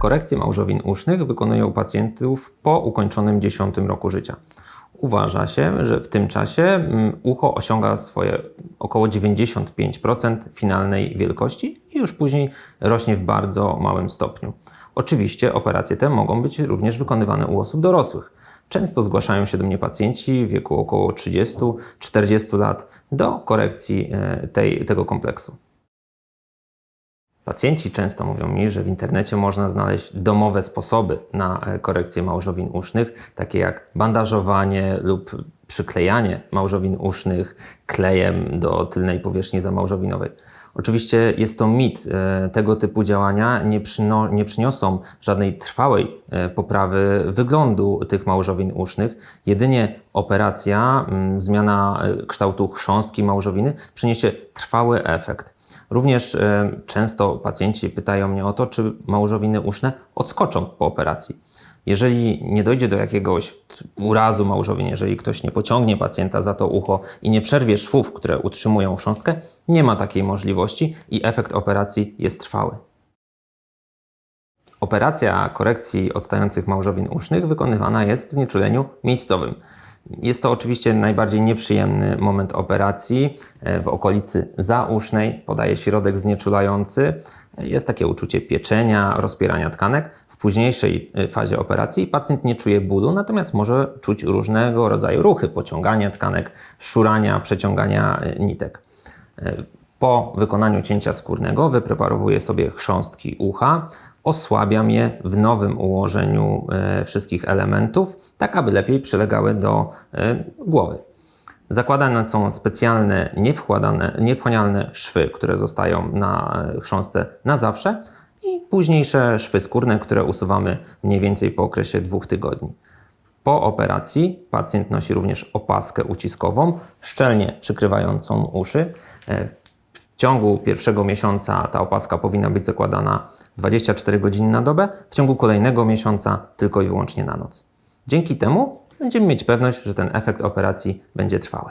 Korekcje małżowin usznych wykonują pacjentów po ukończonym 10 roku życia. Uważa się, że w tym czasie mm, ucho osiąga swoje około 95% finalnej wielkości już później rośnie w bardzo małym stopniu. Oczywiście operacje te mogą być również wykonywane u osób dorosłych. Często zgłaszają się do mnie pacjenci w wieku około 30-40 lat do korekcji e, tej, tego kompleksu. Pacjenci często mówią mi, że w internecie można znaleźć domowe sposoby na e, korekcję małżowin usznych, takie jak bandażowanie lub przyklejanie małżowin usznych klejem do tylnej powierzchni zamałżowinowej. Oczywiście jest to mit. E, Tego typu działania nie, przyno, nie przyniosą żadnej trwałej e, poprawy wyglądu tych małżowin usznych. Jedynie operacja, mm, zmiana e, kształtu chrząstki małżowiny przyniesie trwały efekt. Również e, często pacjenci pytają mnie o to, czy małżowiny uszne odskoczą po operacji. Jeżeli nie dojdzie do jakiegoś urazu małżowin, jeżeli ktoś nie pociągnie pacjenta za to ucho i nie przerwie szwów, które utrzymują chrząstkę, nie ma takiej możliwości i efekt operacji jest trwały. Operacja korekcji odstających małżowin usznych wykonywana jest w znieczuleniu miejscowym. Jest to oczywiście najbardziej nieprzyjemny moment operacji. E, W okolicy zausznej podaje środek znieczulający. Jest takie uczucie pieczenia, rozpierania tkanek. W późniejszej e, fazie operacji pacjent nie czuje bólu, natomiast może czuć różnego rodzaju ruchy, pociągania tkanek, szurania, przeciągania e, nitek. Po wykonaniu cięcia skórnego wypreparowuję sobie chrząstki ucha, osłabiam je w nowym ułożeniu e, wszystkich elementów, tak aby lepiej przylegały do e, głowy. Zakładane są specjalne, niewchłanialne szwy, które zostają na e, chrząstce na zawsze i późniejsze szwy skórne, które usuwamy mniej więcej po okresie dwóch tygodni. Po operacji pacjent nosi również opaskę uciskową, szczelnie przykrywającą uszy. W ciągu pierwszego miesiąca ta opaska powinna być zakładana 24 godziny na dobę, w ciągu kolejnego miesiąca tylko i wyłącznie na noc. Dzięki temu będziemy mieć pewność, że ten efekt operacji będzie trwały.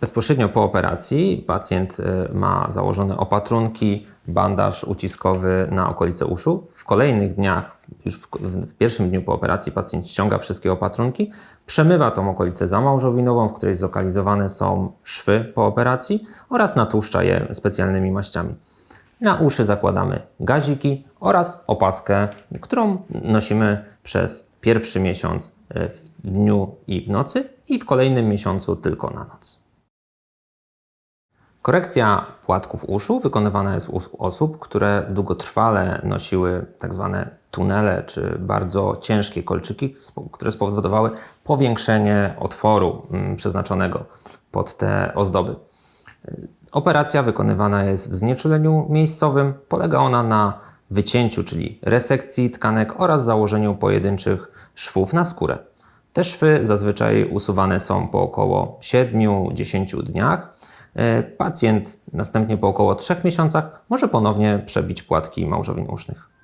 Bezpośrednio po operacji pacjent y, ma założone opatrunki, bandaż uciskowy na okolice uszu. W kolejnych dniach, już w, w, pierwszym dniu po operacji, pacjent ściąga wszystkie opatrunki, przemywa tą okolicę zamałżowinową, w której zlokalizowane są szwy po operacji oraz natłuszcza je specjalnymi maściami. Na uszy zakładamy gaziki oraz opaskę, którą nosimy przez pierwszy miesiąc y, w dniu i w nocy i w kolejnym miesiącu tylko na noc. Korekcja płatków uszu wykonywana jest u osób, które długotrwale nosiły tak zwane tunele czy bardzo ciężkie kolczyki, które spowodowały powiększenie otworu mm, przeznaczonego pod te ozdoby. Operacja wykonywana jest w znieczuleniu miejscowym. Polega ona na wycięciu, czyli resekcji tkanek oraz założeniu pojedynczych szwów na skórę. Te szwy zazwyczaj usuwane są po około 7-10 dniach. E, Pacjent następnie po około 3 miesiącach może ponownie przebić płatki małżowin usznych.